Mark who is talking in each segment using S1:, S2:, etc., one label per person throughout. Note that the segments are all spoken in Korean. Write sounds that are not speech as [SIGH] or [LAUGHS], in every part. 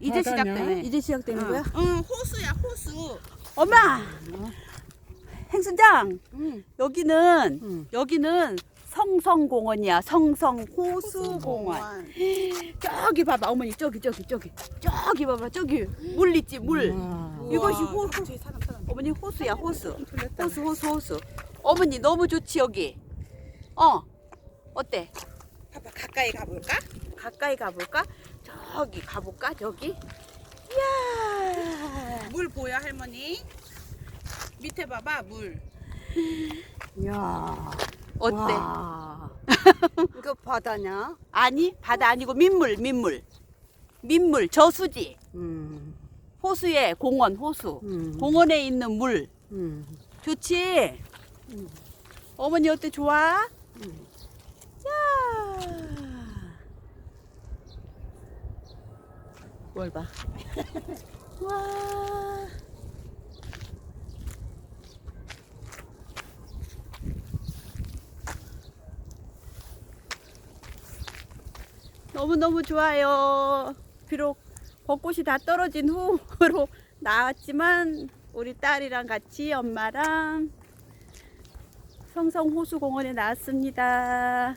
S1: 이제? 시작되네.
S2: 이제 시작되는 거야?
S1: 응, 호수야, 호수.
S2: 엄마! 행순장!
S1: 응.
S2: 여기는,
S3: 응.
S2: 여기는 성성공원이야. 성성호수공원. [GASPS] 저기 봐봐, 어머니, 저기, 저기, 저기. 저기 봐봐, 저기. 물 있지, 물.
S3: 와.
S2: 이것이 호-
S1: 저기 사람, 사람.
S2: 어머니, 호수야, 호수. 호수, 호수, 호수. 어머니, 너무 좋지, 여기. 어, 어때?
S1: 봐봐, 가까이 가볼까?
S2: 가까이 가볼까? 저기 가볼까? 저기? 이야.
S1: 물 보여, 할머니? 밑에 봐봐, 물.
S3: 야.
S2: 어때?
S3: 와. [LAUGHS] 이거 바다냐?
S2: 아니 바다 아니고 민물 민물 민물 저수지
S3: 음.
S2: 호수에 공원 호수
S3: 음.
S2: 공원에 있는 물
S3: 음.
S2: 좋지 어머니 어때 좋아?
S3: 음.
S2: 뭘 봐? [LAUGHS] 와. 너무너무 좋아요. 비록 벚꽃이 다 떨어진 후로 [LAUGHS] 나왔지만 우리 딸이랑 같이 엄마랑 성성호수공원에 나왔습니다.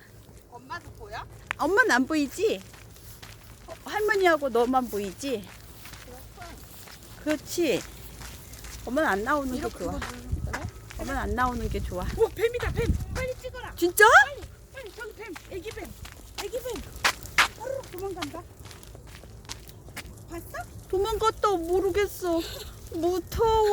S1: 엄마도 보여?
S2: 엄마는 안 보이지? 어, 할머니하고 너만 보이지? 그렇지. 엄마는 안 나오는 게 좋아. 엄마는 안 나오는 게 좋아.
S1: 오, 뱀이다, 뱀. 빨리 찍어라.
S2: 진짜?
S1: 빨리, 저기 뱀. 애기 뱀. 애기 뱀. 빠르륵 도망간다. 봤어?
S2: 도망갔다 모르겠어. 무서워. 어,